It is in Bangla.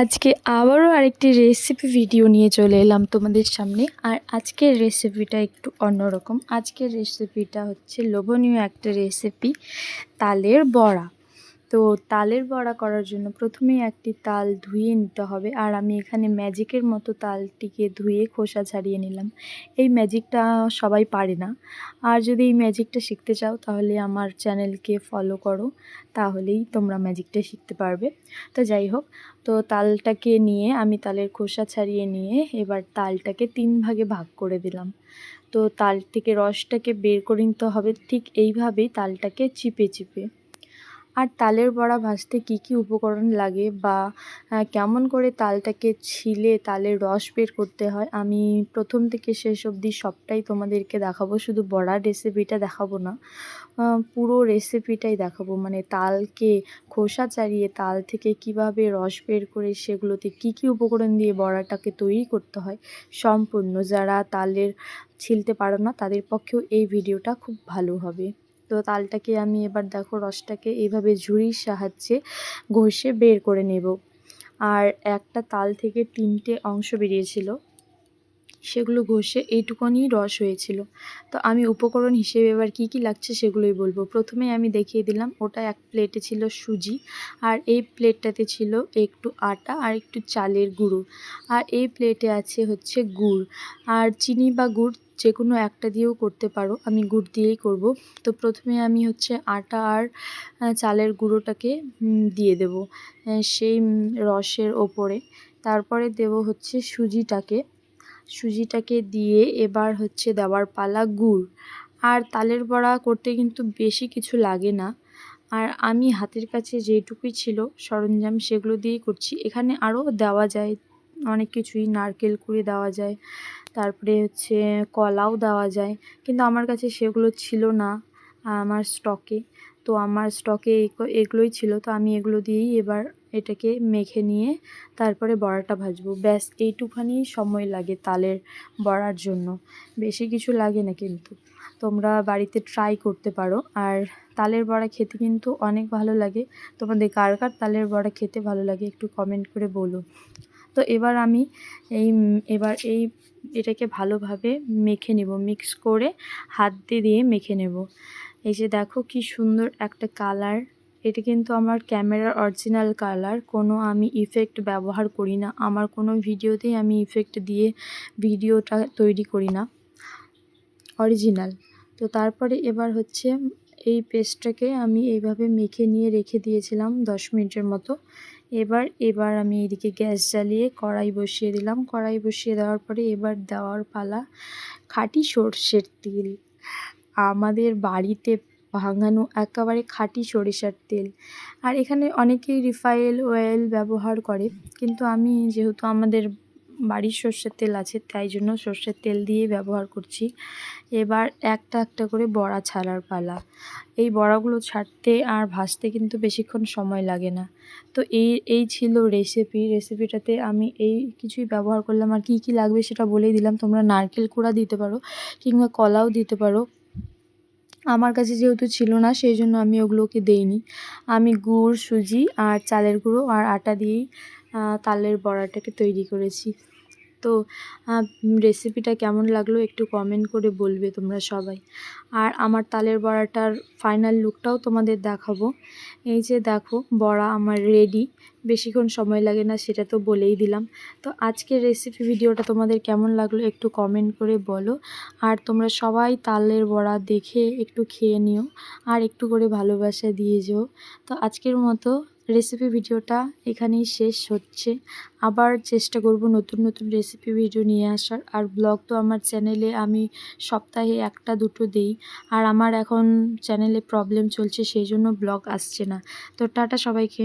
আজকে আবারও আরেকটি রেসিপি ভিডিও নিয়ে চলে এলাম তোমাদের সামনে। আর আজকের রেসিপিটা একটু অন্যরকম। আজকের রেসিপিটা হচ্ছে লোভনীয় একটা রেসিপি তালের বড়া। তো তালের বড়া করার জন্য প্রথমেই একটি তাল ধুয়ে নিতে হবে। আর আমি এখানে ম্যাজিকের মতো তালটিকে ধুয়ে খোসা ছাড়িয়ে নিলাম। এই ম্যাজিকটা সবাই পারে না। আর যদি এই ম্যাজিকটা শিখতে চাও, তাহলে আমার চ্যানেলকে ফলো করো। তাহলেই তোমরা ম্যাজিকটা শিখতে পারবে। তো যাই হোক, তো তালটাকে নিয়ে আমি তালের খোসা ছাড়িয়ে নিয়ে এবার তালটাকে তিন ভাগে ভাগ করে দিলাম। তো তাল থেকে রসটাকে বের করে নিতে হবে। ঠিক এইভাবেই তালটাকে চিপে চিপে। আর তালের বড়া ভাজতে কী কী উপকরণ লাগে বা কেমন করে তালটাকে ছিলে, তালের রস বের করতে হয়, আমি প্রথম থেকে শেষ অবধি সবটাই তোমাদেরকে দেখাবো, শুধু বড়ার রেসিপিটা দেখাবো না পুরো রেসিপিটাই দেখাবো মানে তালকে খোসা চাড়িয়ে তাল থেকে কীভাবে রস বের করে সেগুলোতে কি কি উপকরণ দিয়ে বড়াটাকে তৈরি করতে হয়, সম্পূর্ণ যারা তালের ছিলতে পারো না, তাদের পক্ষেও এই ভিডিওটা খুব ভালো হবে। তো তালটাকে আমি এবার দেখো রসটাকে এইভাবে ঝুড়ির সাহায্যে ঘষে বের করে নেব। আর একটা তাল থেকে তিনটে অংশ বেরিয়েছিল, সেগুলো ঘষে এইটুকুনি রস হয়েছিল। তো আমি উপকরণ হিসেবে এবার কি কি লাগছে সেগুলোই বলব। প্রথমে আমি দেখিয়ে দিলাম, ওটা এক প্লেটে ছিল সুজি, আর এই প্লেটটাতে ছিল একটু আটা আর একটু চালের গুঁড়ো। আর এই প্লেটে আছে হচ্ছে গুড়। আর চিনি বা গুড় যে কোনো একটা দিয়েও করতে পারো, আমি গুড় দিয়েই করব। তো প্রথমে আমি হচ্ছে আটা আর চালের গুঁড়োটাকে দিয়ে দেব সেই রসের ওপরে। তারপরে দেব হচ্ছে সুজিটাকে। সুজিটাকে দিয়ে এবার হচ্ছে দেওয়ার পালা গুড়। আর তালের বড়া করতে কিন্তু বেশি কিছু লাগে না। আর আমি হাতের কাছে যেটুকুই ছিল সরঞ্জাম সেগুলো দিয়েই করছি। এখানে আরও দেওয়া যায় অনেক কিছুই নারকেল কুড়ে দেওয়া যায়, তারপরে হচ্ছে কলাও দেওয়া যায়। কিন্তু আমার কাছে সেগুলো ছিল না, আমার স্টকে। তো আমার স্টকে এগুলোই ছিল, তো আমি এগুলো দিয়েই এবার এটাকে মেখে নিয়ে তারপরে বড়াটা ভাজবো। ব্যাস, এইটুখানি সময় লাগে তালের বড়ার জন্য। বেশি কিছু লাগে না কিন্তু। তোমরা বাড়িতে ট্রাই করতে পারো। আর তালের বড়া খেতে কিন্তু অনেক ভালো লাগে। তোমাদের কার কার তালের বড়া খেতে ভালো লাগে একটু কমেন্ট করে বলো। তো এবার আমি এই এবার এই এটাকে ভালোভাবে মেখে নেব। মিক্স করে হাত দিয়ে দিয়ে মেখে নেব। এই যে দেখো কি সুন্দর একটা কালার এটা কিন্তু আমার ক্যামেরার অরিজিনাল কালার কোনো আমি ইফেক্ট ব্যবহার করি না। আমার কোনো ভিডিওতেই আমি ইফেক্ট দিয়ে ভিডিওটা তৈরি করি না। অরিজিনাল। তো তারপরে এবার হচ্ছে এই পেস্টটাকে আমি এইভাবে মেখে নিয়ে রেখে দিয়েছিলাম দশ মিনিটের মতো। এবার এবার আমি এদিকে গ্যাস জ্বালিয়ে কড়াই বসিয়ে দিলাম। কড়াই বসিয়ে দেওয়ার পরে এবার দেওয়ার পালা খাঁটি সর্ষের তেল। আমাদের বাড়িতে ভাঙানো একেবারে খাঁটি সরিষার তেল। আর এখানে অনেকেই রিফাইল অয়েল ব্যবহার করে। কিন্তু আমি যেহেতু আমাদের বাড়ির সর্ষের তেল আছে, তাই জন্য সর্ষের তেল দিয়েই ব্যবহার করছি। এবার একটা একটা করে বড়া ছাড়ার পালা। এই বড়াগুলো ছাড়তে আর ভাজতে কিন্তু বেশিক্ষণ সময় লাগে না। তো এই এই ছিল রেসিপি রেসিপিটাতে আমি এই কিছুই ব্যবহার করলাম। আর কী কী লাগবে সেটা বলেই দিলাম। তোমরা নারকেল কুড়া দিতে পারো কিংবা কলাও দিতে পারো। আমার কাছে যেহেতু ছিল না, সেই জন্য আমি ওগুলোকে দেইনি। আমি গুড়, সুজি আর চালের গুঁড়ো আর আটা দিয়েই তালের বড়াটাকে তৈরি করেছি। তো রেসিপিটা কেমন লাগল একটু কমেন্ট করে বলবে তোমরা সবাই। আর আমার তালের বড়াটার ফাইনাল লুকটাও তোমাদের দেখাবো। এই যে দেখো, বড়া আমার রেডি বেশিক্ষণ সময় লাগে না, সেটা তো বলেই দিলাম। তো আজকের রেসিপি ভিডিওটা তোমাদের কেমন লাগল একটু কমেন্ট করে বলো। আর তোমরা সবাই তালের বড়া দেখে একটু খেয়ে নিও। আর একটু করে ভালোবাসা দিয়ে যেও। তো আজকের মতো রেসিপি ভিডিওটা এখানেই শেষ হচ্ছে। আবার চেষ্টা করব নতুন নতুন রেসিপি ভিডিও নিয়ে আসার। আর ব্লগ তো আমার চ্যানেলে আমি সপ্তাহে একটা, দুটো দেই। আর আমার এখন চ্যানেলে প্রবলেম চলছে, সেই জন্য ব্লগ আসছে না। তো টাটা সবাইকে।